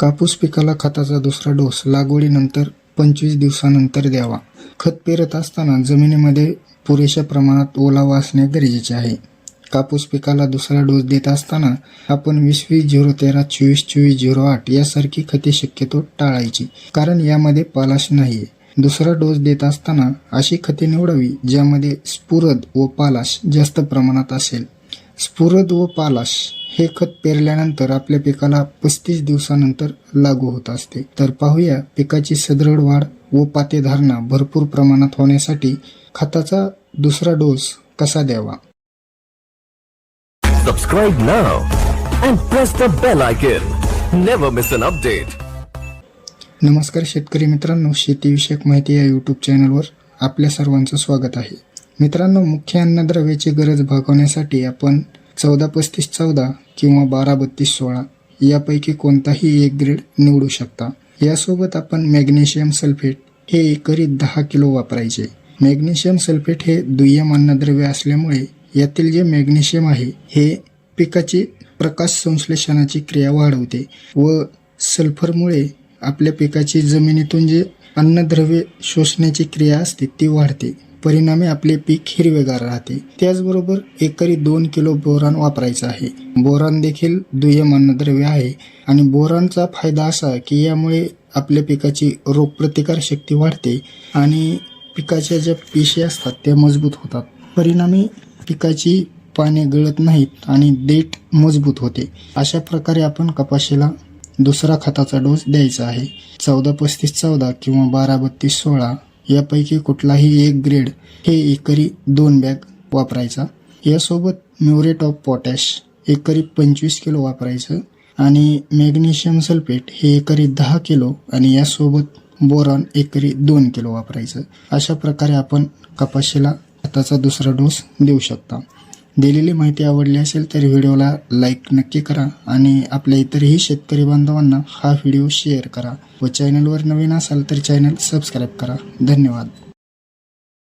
कापूस पिकाला खताचा दुसरा डोस लागवडीनंतर पंचवीस दिवसानंतर द्यावा. खत पेरत असताना जमिनीमध्ये पुरेशा प्रमाणात ओलावा असणे गरजेचे आहे. कापूस पिकाला दुसरा डोस देत असताना आपण वीस वीस झिरो तेरा चोवीस चोवीस झिरो आठ यासारखी खते शक्यतो टाळायची कारण यामध्ये पालाश नाहीये. दुसरा डोस देत असताना अशी खते निवडावी ज्यामध्ये स्फुरद व पालाश जास्त प्रमाणात असेल. स्फुरद व पालाश हे खत पेरल्यानंतर आपल्या पिकाला पस्तीस दिवसानंतर लागू होत असते. तर पाहूया पिकाची सदृढ वाढ व पातेधारणा भरपूर प्रमाणात होण्यासाठी खताचा दुसरा डोस कसा द्यावा? An update. नमस्कार शेतकरी मित्रांनो शेतीविषयक माहिती या यूट्यूब चॅनलवर आपल्या सर्वांचं स्वागत आहे. मित्रांनो मुख्य अन्नद्रव्याची गरज भागवण्यासाठी आपण चौदा पस्तीस चौदा किंवा बारा बत्तीस सोळा यापैकी कोणताही एक ग्रेड निवडू शकता. यासोबत आपण मॅग्नेशियम सल्फेट हे एकरी दहा किलो वापरायचे. मॅग्नेशियम सल्फेट हे दुय्यम अन्नद्रव्य असल्यामुळे यातील जे मॅग्नेशियम आहे हे पिकाची प्रकाश संश्लेषणाची क्रिया वाढवते व सल्फरमुळे आपल्या पिकाची जमिनीतून जे अन्नद्रव्य शोषण्याची क्रिया असते ती वाढते. परिणामी आपले पीक हिरवेगार राहते. त्याचबरोबर एकरी दोन किलो बोरान वापरायचं आहे. बोरान देखील दुय्यम अन्नद्रव्य आहे. आणि बोरानचा फायदा असा की यामुळे आपल्या पिकाची रोगप्रतिकार शक्ती वाढते आणि पिकाच्या ज्या पेशी असतात त्या मजबूत होतात. परिणामी पिकाची पाने गळत नाहीत आणि देठ मजबूत होते. अशा प्रकारे आपण कपाशीला दुसरा खताचा डोस द्यायचा आहे. चौदा पस्तीस चौदा किंवा बारा बत्तीस सोळा यापैकी कुठलाही एक ग्रेड हे एकरी दोन बॅग वापरायचा. यासोबत म्युरेट ऑफ पोटॅश एकरी पंचवीस किलो वापरायचं आणि मॅग्नेशियम सल्फेट हे एकरी दहा किलो आणि यासोबत बोरॉन एकरी दोन किलो वापरायचं. अशा प्रकारे आपण कपाशीला खताचा दुसरा डोस देऊ शकता. दिलेली माहिती आवडली असेल तर व्हिडिओला लाईक नक्की करा आणि आपल्या इतरही शेतकरी बांधवांना हा व्हिडिओ शेअर करा व चॅनलवर नवीन असाल तर चॅनल सबस्क्राईब करा. धन्यवाद.